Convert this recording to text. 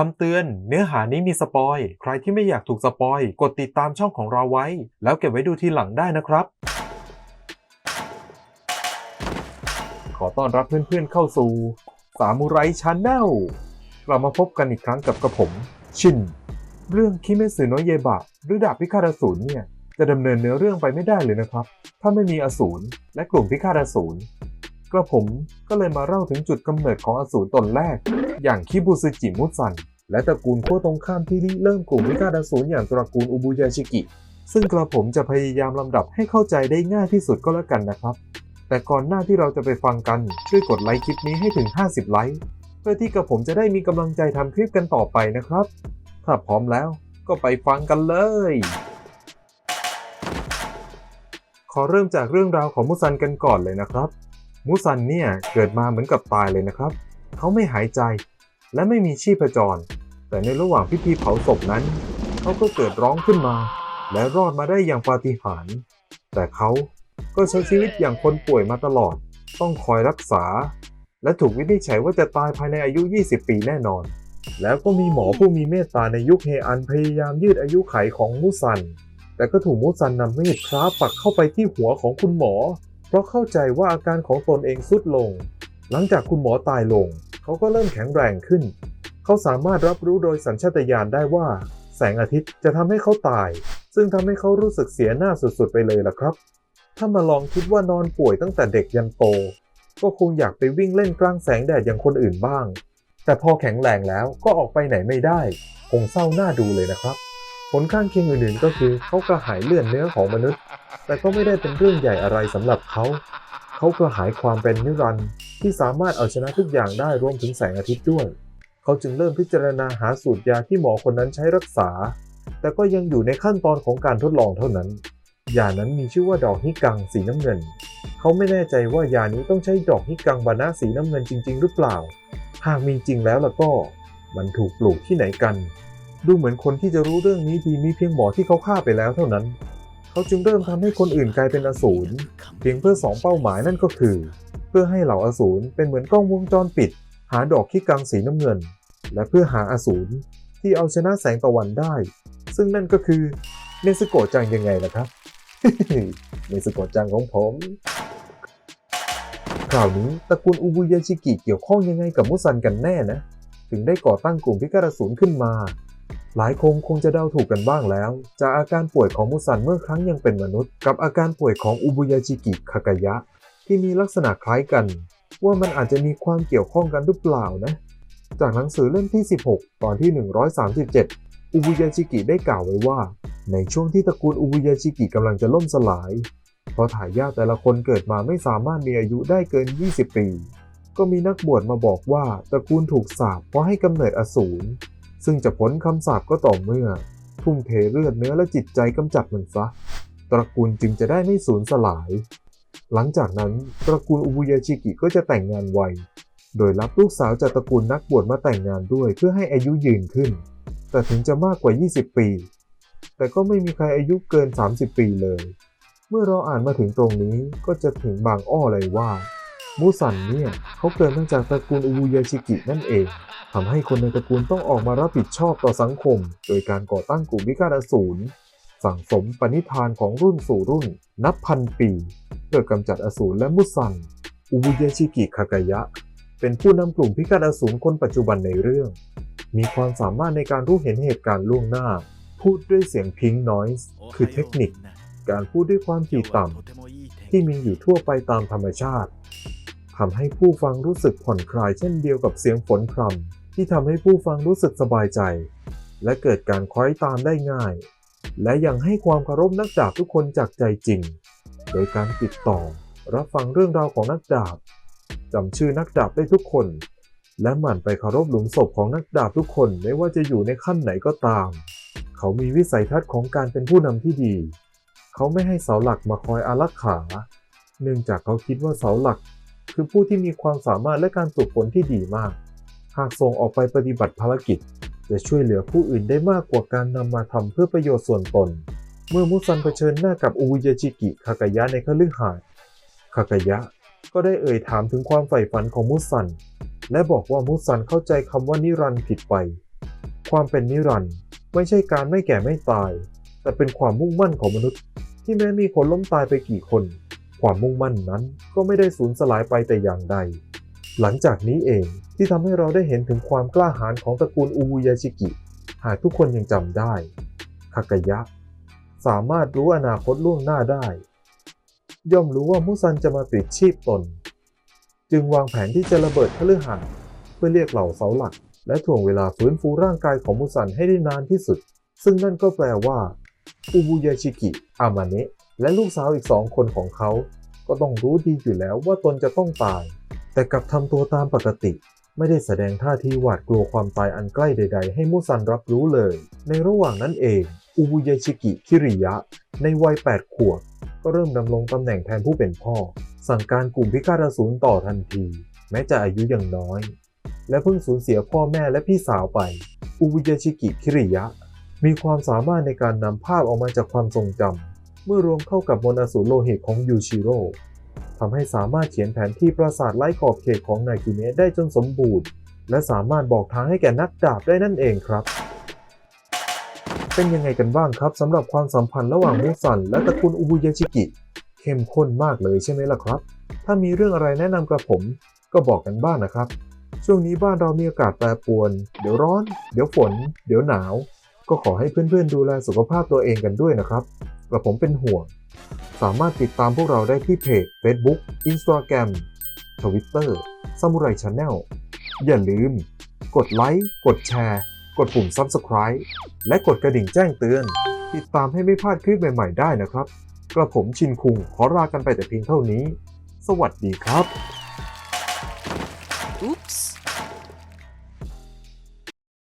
คำเตือน เนื้อหานี้มีสปอย ใครที่ไม่อยากถูกสปอย กดติดตามช่องของเราไว้ แล้วเก็บไว้ดูทีหลังได้นะครับ ขอต้อนรับเพื่อนๆเข้าสู่สามูไรชาแนลเรามาพบกันอีกครั้งกับกระผม ชิน เรื่องคิเมสึโนะเยบะ หรือดาบพิฆาตอสูรเนี่ย จะดำเนินเนื้อเรื่องไปไม่ได้เลยนะครับ ถ้าไม่มีอสูรและกลุ่มพิฆาตอสูร กระผมก็เลยมาเล่าถึงจุดกำเนิดของอสูรตนแรก อย่างคิบุซึจิมุซัน และตระกูลขั้วตรงข้ามที่ริเริ่มกลุ่มพิฆาตอสูรอย่างตระกูลอุบุยาชิกิ ซึ่งกระผมจะพยายามลำดับให้เข้าใจได้ง่ายที่สุดก็แล้วกันนะครับ แต่ก่อนหน้าที่เราจะไปฟังกันช่วยกดไลค์คลิปนี้ให้ถึง 50 ไลค์เพื่อที่กระผมจะได้มีกำลังใจทำคลิปกันต่อไปนะครับ ถ้าพร้อมแล้วก็ไปฟังกันเลยขอเริ่มจากเรื่องราวของมุซันกันก่อนเลยนะครับ มุซันเนี่ยเกิดมาเหมือนกับตายเลยนะครับ เขาไม่หายใจและไม่มีชีพจร แต่ในระหว่างพิธีเผาศพนั้น เขาก็เกิดร้องขึ้นมา และรอดมาได้อย่างปาฏิหาริย์ แต่เขาก็ใช้ชีวิตอย่างคนป่วยมาตลอด ต้องคอยรักษา และถูกวินิจฉัยว่าจะตายภายในอายุ 20 ปีแน่นอน แล้วก็มีหมอผู้มีเมตตาในยุคเฮอันพยายามยืดอายุไขของมุซัน แต่ก็ถูกมุซันนำมีดพระปักเข้าไปที่หัวของคุณหมอ ราะเข้าใจว่าอาการของตนเองทรุดลง หลังจากคุณหมอตายลง เขาก็เริ่มแข็งแรงขึ้น เขาสามารถรับรู้โดยสัญชาตญาณได้ว่า แสงอาทิตย์จะทำให้เขาตาย ซึ่งทำให้เขารู้สึกเสียหน้าสุดๆไปเลยล่ะครับ ถ้ามาลองคิดว่านอนป่วยตั้งแต่เด็กยันโต ก็คงอยากไปวิ่งเล่นกลางแสงแดดอย่างคนอื่นบ้าง แต่พอแข็งแรงแล้วก็ออกไปไหนไม่ได้ คงเศร้าหน้าดูเลยนะครับ ผลข้างเคียงอื่นๆ ก็คือเขากระหายเลือดเนื้อของมนุษย์ แต่ก็ไม่ได้เป็นเรื่องใหญ่อะไรสำหรับเขา เขากระหายความเป็นนิรันดร์ที่สามารถเอาชนะทุกอย่างได้รวมถึงแสงอาทิตย์ด้วย เขาจึงเริ่มพิจารณาหาสูตรยาที่หมอคนนั้นใช้รักษา แต่ก็ยังอยู่ในขั้นตอนของการทดลองเท่านั้น ยานั้นมีชื่อว่าดอกฮิกังสีน้ำเงิน เขาไม่แน่ใจว่ายานี้ต้องใช้ดอกฮิกังบานาสีน้ำเงินจริง ๆ หรือเปล่า หากมีจริงแล้วล่ะก็ มันถูกปลูกที่ไหนกัน ดูเหมือนคนที่จะรู้เรื่องนี้ดีมีเพียงหมอที่เขาฆ่าไปแล้วเท่านั้น เขาจึงเริ่มทำให้คนอื่นกลายเป็นอสูรเพียงเพื่อสองเป้าหมายนั่นก็คือ เพื่อให้เหล่าอสูรเป็นเหมือนกล้องวงจรปิด หาดอกขี้กังสีน้ำเงิน และเพื่อหาอสูรที่เอาชนะแสงตะวันได้ ซึ่งนั่นก็คือเนสโกะจังยังไงล่ะครับเนสโกะจังของผมคราวนี้ตระกูลอุบุยาชิกิเกี่ยวข้องยังไงกับมุซันกันแน่นะ ถึงได้ก่อตั้งกลุ่มพิฆาตอสูรขึ้นมา หลายคงคงจะเดาถูกกันบ้างแล้ว จากอาการป่วยของมุซันเมื่อครั้งยังเป็นมนุษย์ กับอาการป่วยของอุบุยาชิกิคากายะ ที่มีลักษณะคล้ายกัน ว่ามันอาจจะมีความเกี่ยวข้องกันหรือเปล่านะ จากหนังสือเล่มที่ 16 ตอนที่ 137 อุบุยาชิกิได้กล่าวไว้ว่า ในช่วงที่ตระกูลอุบุยาชิกิกำลังจะล่มสลาย เพราะถ่ายาทแต่ละคนเกิดมาไม่สามารถมีอายุได้เกิน 20 ปี ก็มีนักบวชมาบอกว่าตระกูลถูกสาปเพราะให้กำเนิดอสูร ซึ่งจะพ้นคำสาปก็ต่อเมื่อ ทุ่มเทเลือดเนื้อและจิตใจกำจัดมันซะ ตระกูลจึงจะได้ไม่สูญสลาย หลังจากนั้นตระกูลอุบุยาชิกิก็จะแต่งงานไว โดยรับลูกสาวจากตระกูลนักบวชมาแต่งงานด้วยเพื่อให้อายุยืนขึ้น แต่ถึงจะมากกว่า 20 ปี แต่ก็ไม่มีใครอายุเกิน 30 ปีเลย เมื่อเราอ่านมาถึงตรงนี้ก็จะถึงบางอ้อเลยว่า มูซันเนี่ยเขาเกิดมาจากตระกูลอุบุยาชิกินั่นเองทำให้คนในตระกูลต้องออกมารับผิดชอบต่อสังคม โดยการก่อตั้งกลุ่มวิฆาตอสูรสั่งสมปณิธานของรุ่นสู่รุ่น นับพันปี เพื่อกำจัดอสูรและมุซัน อุบุยาชิกิคากายะ เป็นผู้นำกลุ่มพิฆาตอสูรคนปัจจุบันในเรื่อง มีความสามารถในการรู้เห็นเหตุการณ์ล่วงหน้า พูดด้วยเสียงพิงนอยส์คือเทคนิค การพูดด้วยความถี่ต่ำที่มีอยู่ทั่วไปตามธรรมชาติ ทำให้ผู้ฟังรู้สึกผ่อนคลายเช่นเดียวกับเสียงฝนพรำที่ทำให้ผู้ฟังรู้สึกสบายใจ และเกิดการคล้อยตามได้ง่าย และยังให้ความเคารพนักดาบทุกคนจากใจจริง โดยการติดต่อรับฟังเรื่องราวของนักดาบจำชื่อนักดาบได้ทุกคน และหมั่นไปเคารพหลุมศพของนักดาบทุกคนไม่ว่าจะอยู่ในขั้นไหนก็ตาม เขามีวิสัยทัศน์ของการเป็นผู้นำที่ดี เขาไม่ให้เสาหลักมาคอยอารักขา เนื่องจากเขาคิดว่าเสาหลัก คือผู้ที่มีความสามารถและการฝึกฝนที่ดีมาก หากส่งออกไปปฏิบัติภารกิจ จะช่วยเหลือผู้อื่นได้มากกว่าการนำมาทำเพื่อประโยชน์ส่วนตน เมื่อมุซันเผชิญหน้ากับอุยาจิกิคากายะในคฤหาสน์คากายะก็ได้เอ่ยถามถึงความใฝ่ฝันของมุซัน และบอกว่ามุซันเข้าใจคำว่านิรันดร์ผิดไป ความเป็นนิรันดร์ไม่ใช่การไม่แก่ไม่ตาย แต่เป็นความมุ่งมั่นของมนุษย์ ที่แม้มีคนล้มตายไปกี่คน ความมุ่งมั่นนั้นก็ไม่ได้สูญสลายไปแต่อย่างใด หลังจากนี้เองที่ทำให้เราได้เห็นถึงความกล้าหาญของตระกูลอูบุยาชิกิ หากทุกคนยังจำได้คากายะ สามารถรู้อนาคตล่วงหน้าได้ ย่อมรู้ว่ามุซันจะมาปิดชีพตน จึงวางแผนที่จะระเบิดคฤหาสน์เพื่อเรียกเหล่าเสาหลัก และถ่วงเวลาฟื้นฟูร่างกายของมุซันให้ได้นานที่สุด ซึ่งนั่นก็แปลว่าอุบุยาชิกิ อามาเนะ และลูกสาวอีกสองคนของเขา ก็ต้องรู้ดีอยู่แล้วว่าตนจะต้องตาย แต่กลับทำตัวตามปกติ ไม่ได้แสดงท่าทีหวาดกลัวความตายอันใกล้ใด ๆ ให้มุซันรับรู้เลย ในระหว่างนั้นเองอุบุยชิกิคิริยะ ในวัย 8 ขวบ ก็เริ่มดำรงตำแหน่งแทนผู้เป็นพ่อ สั่งการกลุ่มพิฆาตอสูรต่อทันที แม้จะอายุยังน้อย และเพิ่งสูญเสียพ่อแม่และพี่สาวไปอุบุยชิกิคิริยะ มีความสามารถในการนำภาพออกมาจากความทรงจำ เมื่อรวมเข้ากับมนอสูรโลหิตของยูชิโร่ทำให้สามารถเขียนแผนที่ปราสาทไร้ขอบเขตของนากิเมะได้จนสมบูรณ์ และสามารถบอกทางให้แก่นักดาบได้นั่นเองครับ เป็นยังไงกันบ้างครับสำหรับความสัมพันธ์ระหว่างมุสันและตระกูลอุบุยาชิกิ เข้มข้นมากเลยใช่ไหมล่ะครับ ถ้ามีเรื่องอะไรแนะนำกับผม ก็บอกกันบ้างนะครับ ช่วงนี้บ้านเรามีอากาศแปรปรวน เดี๋ยวร้อน เดี๋ยวฝน เดี๋ยวหนาว ก็ขอให้เพื่อนๆดูแลสุขภาพตัวเองกันด้วยนะครับ กระผมเป็นห่วง สามารถติดตามพวกเราได้ที่เพจ Facebook Instagram Twitter Samurai Channel อย่าลืม กดไลค์กดแชร์ กดปุ่ม Subscribe และกดกระดิ่งแจ้งเตือน ติดตามให้ไม่พลาดคลิปใหม่ๆได้นะครับ กระผมชินคุงขอลากันไปแต่เพียงเท่านี้ สวัสดีครับ